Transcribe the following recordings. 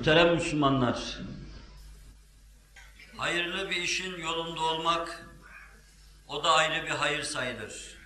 Muhterem Müslümanlar, hayırlı bir işin yolunda olmak, o da ayrı bir hayır sayılır.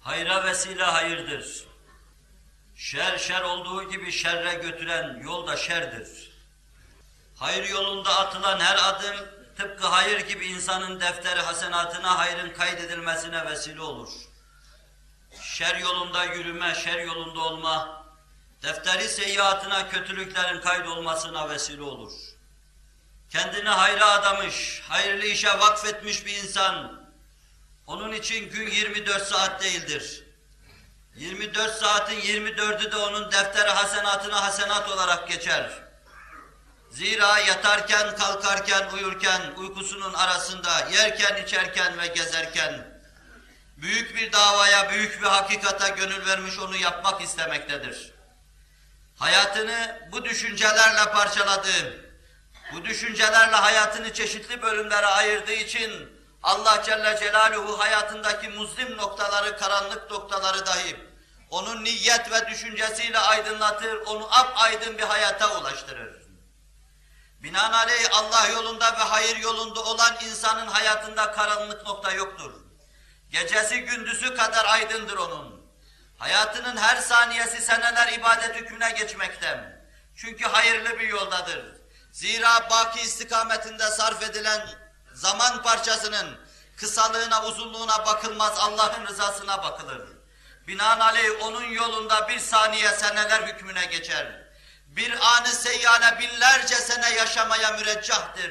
Hayra vesile hayırdır. Şer şer olduğu gibi şerre götüren yol da şerdir. Hayır yolunda atılan her adım tıpkı hayır gibi insanın defteri hasenatına hayrın kaydedilmesine vesile olur. Şer yolunda yürüme, şer yolunda olma, defteri seyyiatına kötülüklerin kaydolmasına vesile olur. Kendini hayra adamış, hayırlı işe vakfetmiş bir insan, onun için gün 24 saat değildir. 24 saatin 24'ü de onun defteri hasenatına hasenat olarak geçer. Zira yatarken, kalkarken, uyurken, uykusunun arasında, yerken, içerken ve gezerken, büyük bir davaya, büyük bir hakikata gönül vermiş onu yapmak istemektedir. Hayatını bu düşüncelerle parçaladığı, bu düşüncelerle hayatını çeşitli bölümlere ayırdığı için Allah Celle Celaluhu hayatındaki muzlim noktaları, karanlık noktaları dahi onun niyet ve düşüncesiyle aydınlatır, onu apaydın bir hayata ulaştırır. Binaenaleyh Allah yolunda ve hayır yolunda olan insanın hayatında karanlık nokta yoktur. Gecesi gündüzü kadar aydındır onun. Hayatının her saniyesi seneler ibadet hükmüne geçmekte. Çünkü hayırlı bir yoldadır. Zira baki istikametinde sarf edilen zaman parçasının kısalığına, uzunluğuna bakılmaz, Allah'ın rızasına bakılır. Binaenaleyh onun yolunda bir saniye seneler hükmüne geçer. Bir anı seyyane binlerce sene yaşamaya müreccahtır.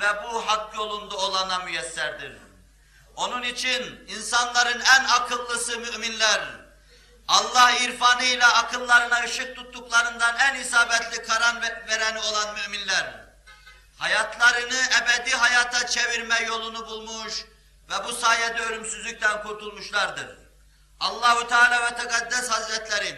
Ve bu hak yolunda olana müyesserdir. Onun için insanların en akıllısı müminler, Allah irfanıyla akıllarına ışık tuttuklarından en isabetli karar vereni olan müminler, hayatlarını ebedi hayata çevirme yolunu bulmuş ve bu sayede ölümsüzlükten kurtulmuşlardır. Allahu Teala ve Tekaddes Hazretlerin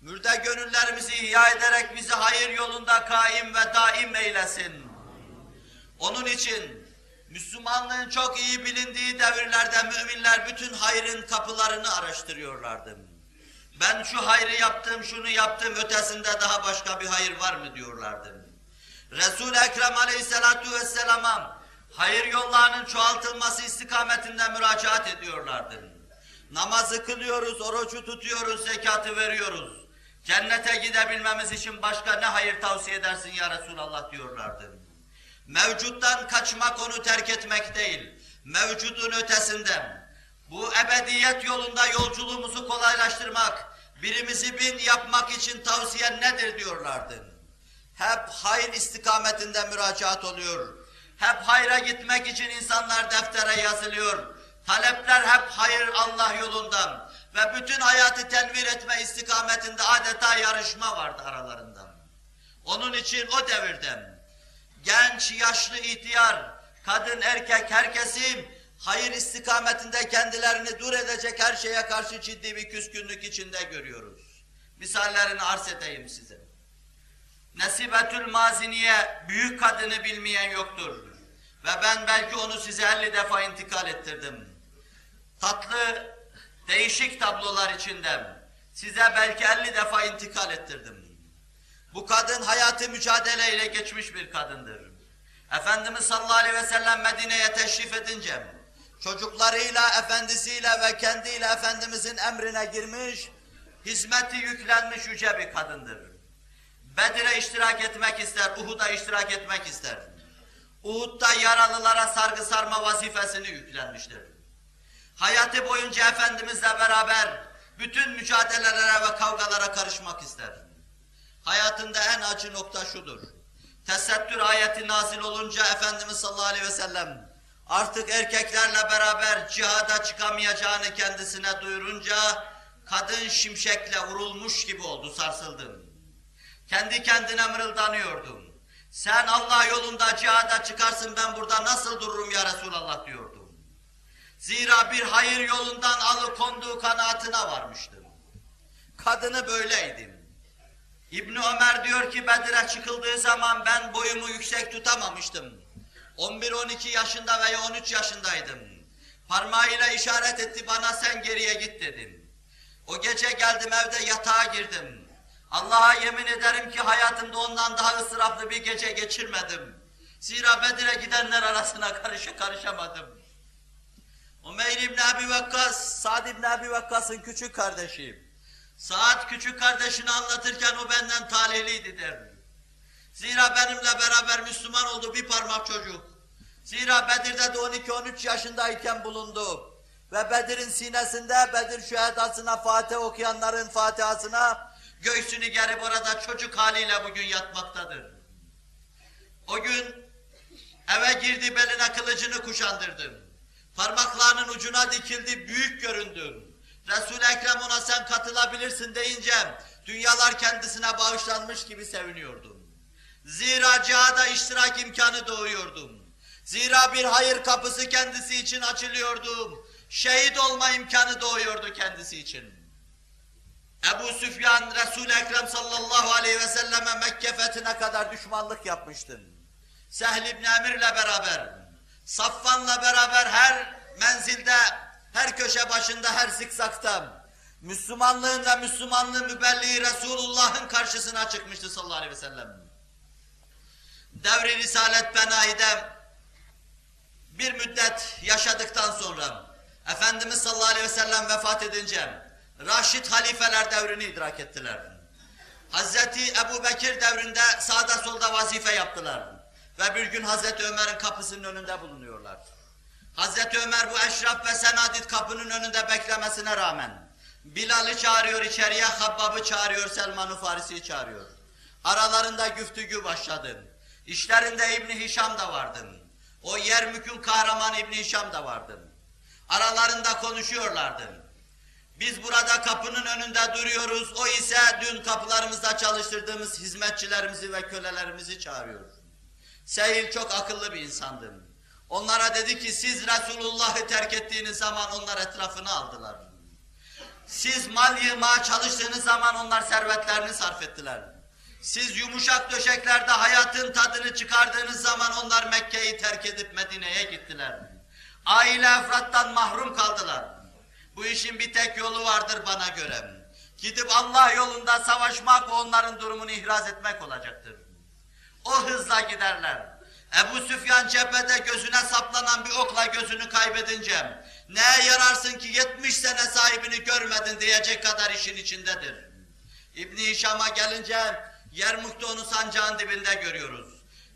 mürde gönüllerimizi ihya ederek bizi hayır yolunda kaim ve daim eylesin. Onun için Müslümanlığın çok iyi bilindiği devirlerde müminler bütün hayrın kapılarını araştırıyorlardı. Ben şu hayrı yaptım, şunu yaptım, ötesinde daha başka bir hayır var mı diyorlardı. Resul-i Ekrem aleyhissalatu vesselama hayır yollarının çoğaltılması istikametinde müracaat ediyorlardı. Namazı kılıyoruz, orucu tutuyoruz, zekatı veriyoruz. Cennete gidebilmemiz için başka ne hayır tavsiye edersin ya Resulallah diyorlardı. Mevcuttan kaçmak onu terk etmek değil, mevcudun ötesinden. Bu ebediyet yolunda yolculuğumuzu kolaylaştırmak, birimizi bin yapmak için tavsiyen nedir diyorlardı. Hep hayır istikametinde müracaat oluyor. Hep hayra gitmek için insanlar deftere yazılıyor. Talepler hep hayır Allah yolundan ve bütün hayatı tenvir etme istikametinde adeta yarışma vardı aralarında. Onun için o devirde genç, yaşlı, ihtiyar, kadın, erkek, herkesin hayır istikametinde kendilerini dur edecek her şeye karşı ciddi bir küskünlük içinde görüyoruz. Misallerini arz edeyim size. Nesibetül Maziniye büyük kadını bilmeyen yoktur. Ve ben belki onu size 50 defa intikal ettirdim. Tatlı, değişik tablolar içinde size belki 50 defa intikal ettirdim. Bu kadın hayatı mücadeleyle geçmiş bir kadındır. Efendimiz sallallahu aleyhi ve sellem Medine'ye teşrif edince çocuklarıyla, efendisiyle ve kendiyle Efendimizin emrine girmiş, hizmeti yüklenmiş yüce bir kadındır. Bedir'e iştirak etmek ister, Uhud'a iştirak etmek ister. Uhud'da yaralılara sargı sarma vazifesini yüklenmiştir. Hayatı boyunca Efendimizle beraber bütün mücadelelere ve kavgalara karışmak ister. Hayatında en acı nokta şudur. Tesettür ayeti nazil olunca Efendimiz sallallahu aleyhi ve sellem artık erkeklerle beraber cihada çıkamayacağını kendisine duyurunca kadın şimşekle vurulmuş gibi oldu, sarsıldı. Kendi kendine mırıldanıyordum. Sen Allah yolunda cihada çıkarsın ben burada nasıl dururum ya Resulallah diyordum. Zira bir hayır yolundan alıkonduğu kanaatine varmıştım. Kadını böyleydim. İbni Ömer diyor ki Bedir'e çıkıldığı zaman ben boyumu yüksek tutamamıştım. 11-12 yaşında veya 13 yaşındaydım. Parmağıyla işaret etti bana sen geriye git dedim. O gece geldim evde yatağa girdim. Allah'a yemin ederim ki hayatımda ondan daha ıstıraplı bir gece geçirmedim. Zira Bedir'e gidenler arasına karışa karışamadım. Umeyr İbni Abi Vakkas, Sa'd İbni Abi Vakkas'ın küçük kardeşi. Saad küçük kardeşini anlatırken o benden talihliydi der. Zira benimle beraber Müslüman oldu bir parmak çocuk. Zira Bedir'de de 12-13 yaşındayken bulundu. Ve Bedir'in sinesinde Bedir şühedasına Fatih okuyanların Fatihasına göğsünü gerip orada çocuk haliyle bugün yatmaktadır. O gün eve girdi beline kılıcını kuşandırdı. Parmaklarının ucuna dikildi büyük göründü. Resul-i Ekrem ona sen katılabilirsin deyince dünyalar kendisine bağışlanmış gibi seviniyordum. Zira cihada iştirak imkanı doğuyordum. Zira bir hayır kapısı kendisi için açılıyordu. Şehit olma imkanı doğuyordu kendisi için. Ebu Süfyan Resul-i Ekrem sallallahu aleyhi ve selleme Mekke fethine kadar düşmanlık yapmıştı. Sehl İbni Emir'le beraber, Safvan'la beraber her menzilde, her köşe başında, her zikzakta Müslümanlığın ve Müslümanlığın mübelliği Resulullah'ın karşısına çıkmıştı sallallahu aleyhi ve sellem. Devri Risalet Benai'de bir müddet yaşadıktan sonra Efendimiz sallallahu aleyhi ve sellem vefat edince Raşid halifeler devrini idrak ettiler. Hazreti Ebu Bekir devrinde sağda solda vazife yaptılar. Ve bir gün Hazreti Ömer'in kapısının önünde bulunuyorlar. Hazreti Ömer bu eşraf ve senadit kapının önünde beklemesine rağmen Bilal'i çağırıyor içeriye, Habbab'ı çağırıyor, Selman-ı Farisi'yi çağırıyor. Aralarında güftügü başladı. İşlerinde İbni Hişam da vardı. O Yermük'ün kahramanı İbni Hişam da vardı. Aralarında konuşuyorlardı. Biz burada kapının önünde duruyoruz. O ise dün kapılarımızda çalıştırdığımız hizmetçilerimizi ve kölelerimizi çağırıyor. Seyil çok akıllı bir insandı. Onlara dedi ki siz Resulullah'ı terk ettiğiniz zaman onlar etrafını aldılar. Siz mal yığmaya çalıştığınız zaman onlar servetlerini sarf ettiler. Siz yumuşak döşeklerde hayatın tadını çıkardığınız zaman onlar Mekke'yi terk edip Medine'ye gittiler. Aile efrattan mahrum kaldılar. Bu işin bir tek yolu vardır bana göre. Gidip Allah yolunda savaşmak onların durumunu ihraz etmek olacaktır. O hızla giderler. Ebu Süfyan cephede gözüne saplanan bir okla gözünü kaybedince neye yararsın ki 70 sene sahibini görmedin diyecek kadar işin içindedir. İbni Hişam'a gelince Yermuk'ta onu sancağın dibinde görüyoruz.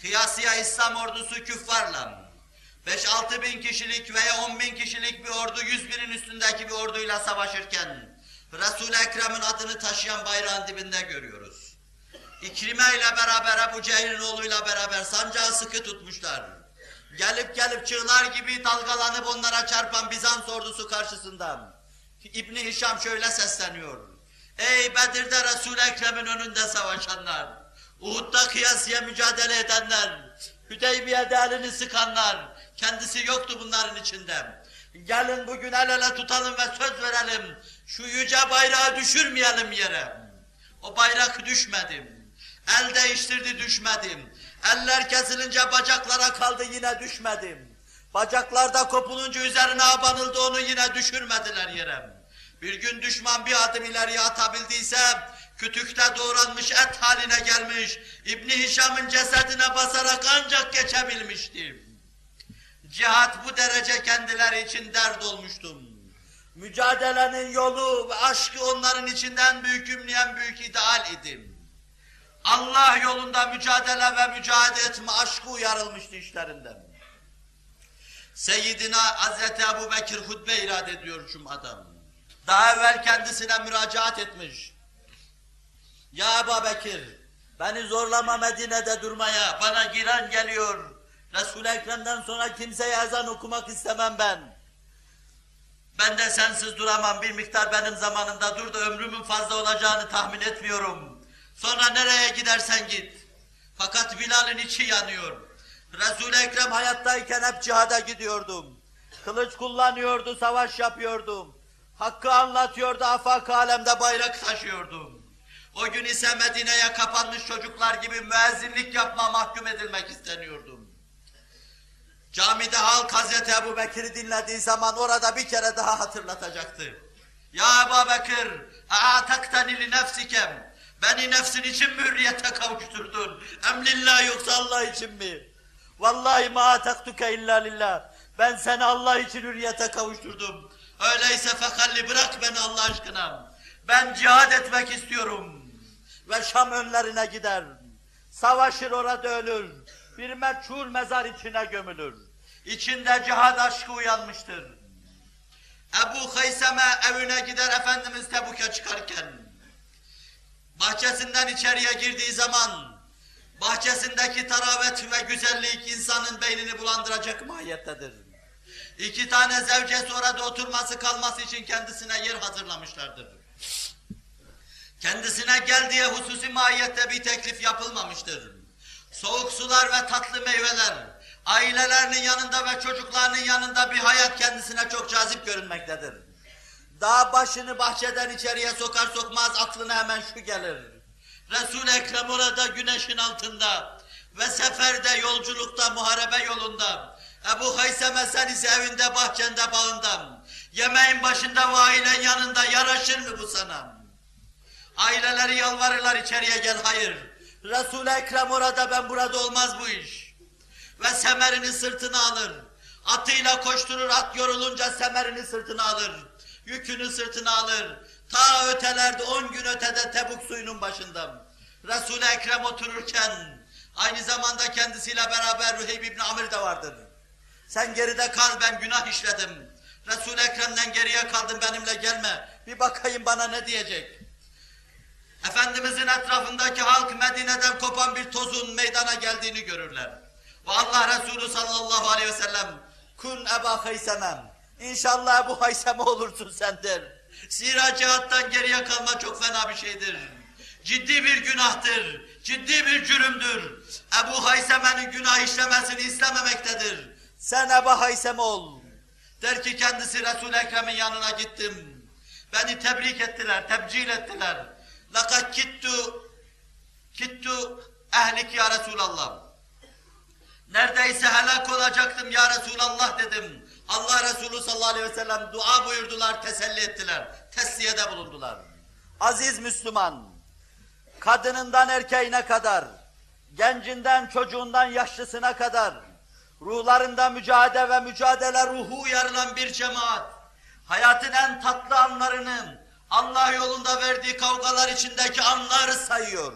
Kıyasıya İslam ordusu küffarla 5-6 bin kişilik veya 10 bin kişilik bir ordu 100 binin üstündeki bir orduyla savaşırken Resul-i Ekrem'in adını taşıyan bayrağın dibinde görüyoruz. İkrime ile beraber Ebu Cehil'in oğluyla beraber sancağı sıkı tutmuşlar. Gelip gelip çığlar gibi dalgalanıp onlara çarpan Bizans ordusu karşısında İbni Hişam şöyle sesleniyor. Ey Bedir'de Resul-i Ekrem'in önünde savaşanlar, Uhud'da kıyasıya mücadele edenler, Hüdeybiye'de elini sıkanlar, kendisi yoktu bunların içinde. Gelin bugün el ele tutalım ve söz verelim, şu yüce bayrağı düşürmeyelim yere. O bayrak düşmedi. El değiştirdi düşmedim. Eller kesilince bacaklara kaldı yine düşmedim. Bacaklarda kopulunca üzerine abanıldı onu yine düşürmediler yere. Bir gün düşman bir adım ileriye atabildiyse kütükte doğranmış et haline gelmiş İbni Hişam'ın cesedine basarak ancak geçebilmişti. Cihat bu derece kendileri için dert olmuştum. Mücadelenin yolu ve aşkı onların içinden büyük ümleyen büyük ideal idim. Allah yolunda mücadele ve mücadele etme aşkı uyarılmıştı işlerinden. Seyyidina Hazreti Ebu Bekir hutbe irad ediyor Cuma'da. Daha evvel kendisine müracaat etmiş. Ya Ebu Bekir, beni zorlama Medine'de durmaya, bana giren geliyor. Resul-i Ekrem'den sonra kimseye ezan okumak istemem ben. Ben de sensiz duramam, bir miktar benim zamanımda dur da ömrümün fazla olacağını tahmin etmiyorum. Sonra nereye gidersen git. Fakat Bilal'in içi yanıyor. Resul-i Ekrem hayattayken hep cihada gidiyordum. Kılıç kullanıyordu, savaş yapıyordum. Hakkı anlatıyordu, afak alemde bayrak taşıyordum. O gün ise Medine'ye kapanmış çocuklar gibi müezzinlik yapma mahkum edilmek isteniyordum. Camide halk Hazreti Ebu Bekir'i dinlediği zaman orada bir kere daha hatırlatacaktı. Ya Ebu Bekir, اَعَتَقْتَنِ لِنَفْسِكَ Beni nefsin için mi hürriyete kavuşturdun? Emlillah yoksa Allah için mi? Vallahi ma taktuke illa lillah. Ben seni Allah için hürriyete kavuşturdum. Öyleyse fekalli bırak beni Allah aşkına. Ben cihad etmek istiyorum. Ve Şam önlerine gider. Savaşır orada ölür. Bir meçhul mezar içine gömülür. İçinde cihad aşkı uyanmıştır. Ebu Hayseme evine gider Efendimiz Tebuk'a çıkarken. Bahçesinden içeriye girdiği zaman bahçesindeki taravet ve güzellik insanın beynini bulandıracak mahiyettedir. İki tane zevcesi orada oturması kalması için kendisine yer hazırlamışlardır. Kendisine gel diye hususi mahiyette bir teklif yapılmamıştır. Soğuk sular ve tatlı meyveler, ailelerinin yanında ve çocuklarının yanında bir hayat kendisine çok cazip görünmektedir. Dağ başını bahçeden içeriye sokar sokmaz aklına hemen şu gelir. Resul-i Ekrem orada güneşin altında ve seferde, yolculukta, muharebe yolunda. Ebu Hayseme sen ise evinde, bahçende, bağında. Yemeğin başında ve ailen yanında yaraşır mı bu sana? Aileleri yalvarırlar içeriye gel, hayır. Resul-i Ekrem orada, ben burada olmaz bu iş. Ve semerini sırtına alır. Atıyla koşturur, at yorulunca semerini sırtına alır. Yükünü sırtına alır. Ta ötelerde, on gün ötede Tebuk suyunun başında. Resul-i Ekrem otururken, aynı zamanda kendisiyle beraber Rüheyb İbni Amir de vardır. Sen geride kal, ben günah işledim. Resul-i Ekrem'den geriye kaldım, benimle gelme. Bir bakayım bana ne diyecek. Efendimizin etrafındaki halk Medine'den kopan bir tozun meydana geldiğini görürler. Ve Allah Resulü sallallahu aleyhi ve sellem kun Eba Haysemem. İnşallah bu Hayseme olursun sen der. Zira cihattan geriye kalma çok fena bir şeydir. Ciddi bir günahtır, ciddi bir cürümdür. Ebu Hayseme'nin günah işlemesini istememektedir. Sen Ebu Hayseme ol. Der ki kendisi Resul-i Ekrem'in yanına gittim. Beni tebrik ettiler, tebcil ettiler. Lakat kittu, kittu ehlik ya Resulallah. Neredeyse helak olacaktım ya Resulallah dedim. Allah Resulü sallallahu aleyhi ve sellem dua buyurdular, teselli ettiler. Tesliyede bulundular. Aziz Müslüman, kadınından erkeğine kadar, gencinden çocuğundan yaşlısına kadar, ruhlarında mücadele ve mücadele ruhu uyarılan bir cemaat, hayatın en tatlı anlarının Allah yolunda verdiği kavgalar içindeki anları sayıyor.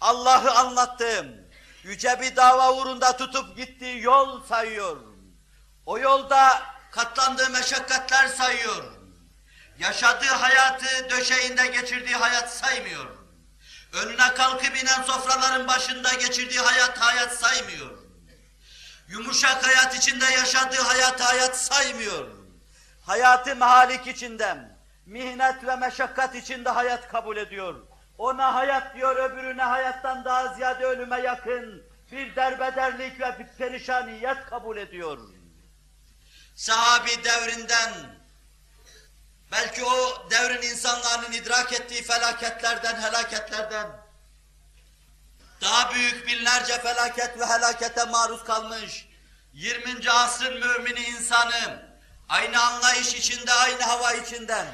Allah'ı anlattım. Yüce bir dava uğrunda tutup gittiği yol sayıyor. O yolda katlandığı meşakkatler sayıyor. Yaşadığı hayatı, döşeğinde geçirdiği hayat saymıyor. Önüne kalkıp inen sofraların başında geçirdiği hayat hayat saymıyor. Yumuşak hayat içinde yaşadığı hayat hayat saymıyor. Hayatı mehalik içinden, mihnet ve meşakkat içinde hayat kabul ediyor. Ona hayat diyor, öbürüne hayattan daha ziyade ölüme yakın bir derbederlik ve bir perişaniyet kabul ediyor. Sahabi devrinden, belki o devrin insanların idrak ettiği felaketlerden, helaketlerden, daha büyük binlerce felaket ve helakete maruz kalmış, 20. asrın mümini insanı, aynı anlayış içinde, aynı hava içinden,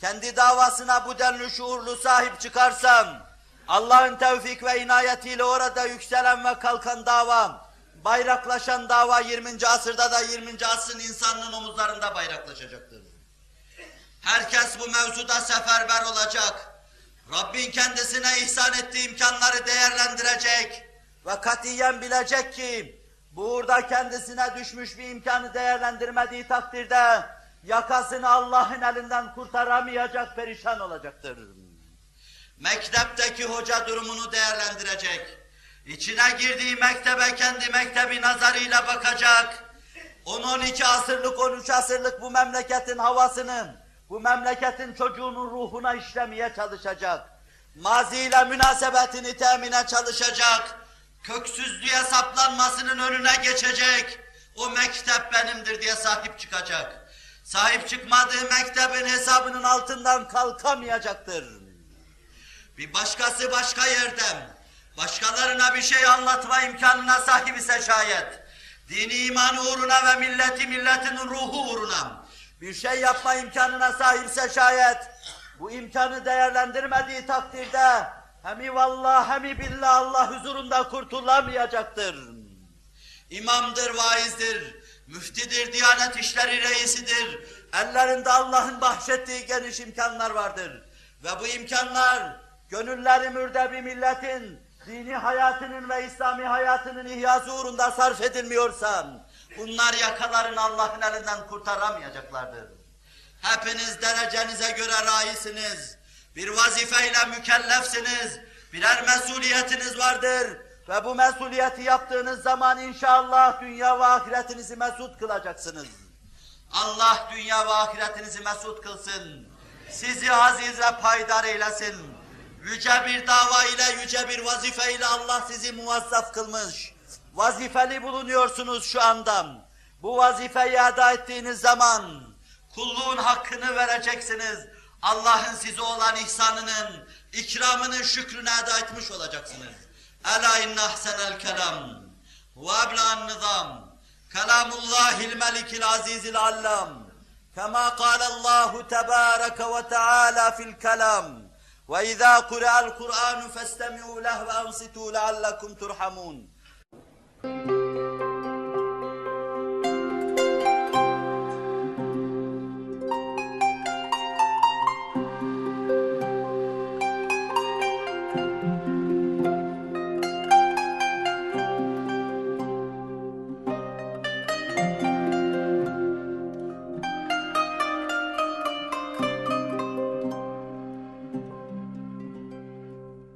kendi davasına bu denli şuurlu sahip çıkarsam, Allah'ın tevfik ve inayetiyle orada yükselen ve kalkan dava, bayraklaşan dava 20. asırda da 20. asrın insanının omuzlarında bayraklaşacaktır. Herkes bu mevzuda seferber olacak. Rabbin kendisine ihsan ettiği imkanları değerlendirecek ve katiyen bilecek ki burada kendisine düşmüş bir imkanı değerlendirmediği takdirde yakasını Allah'ın elinden kurtaramayacak, perişan olacaktır. Mektepteki hoca durumunu değerlendirecek. İçine girdiği mektebe kendi mektebi nazarıyla bakacak. 10-12 asırlık, 13 asırlık bu memleketin havasının, bu memleketin çocuğunun ruhuna işlemeye çalışacak. Maziyle münasebetini temine çalışacak. Köksüzlüğe saplanmasının önüne geçecek. O mektep benimdir diye sahip çıkacak. Sahip çıkmadığı mektebin hesabının altından kalkamayacaktır. Bir başkası başka yerden, başkalarına bir şey anlatma imkanına sahip ise şayet, dini iman uğruna ve milleti milletin ruhu uğruna bir şey yapma imkanına sahipse şayet, bu imkanı değerlendirmediği takdirde Hemi vallah hemi billah Allah huzurunda kurtulamayacaktır. İmamdır, vaizdir, müftidir, diyanet işleri reisidir. Ellerinde Allah'ın bahşettiği geniş imkanlar vardır. Ve bu imkanlar gönülleri mürde bir milletin dini hayatının ve İslami hayatının ihyası uğrunda sarf edilmiyorsa bunlar yakalarını Allah'ın elinden kurtaramayacaklardır. Hepiniz derecenize göre raisiniz. Bir vazifeyle mükellefsiniz. Birer mesuliyetiniz vardır. Ve bu mesuliyeti yaptığınız zaman inşallah dünya ve ahiretinizi mesut kılacaksınız. Allah dünya ve ahiretinizi mesut kılsın. Sizi aziz ve paydar eylesin. Yüce bir dava ile, yüce bir vazife ile Allah sizi muvazzaf kılmış. Vazifeli bulunuyorsunuz şu anda. Bu vazifeyi eda ettiğiniz zaman kulluğun hakkını vereceksiniz. Allah'ın size olan ihsanının, ikramının şükrünü eda etmiş olacaksınız. Ela inne ahsenel kelam ve ebla'n nizam kelamullahil melikil azizil allam kema kâlallahu tebâreke ve teâlâ fil kelam ve izâ kure'el Kur'anu festemi'û leh ve ansitû Thank you.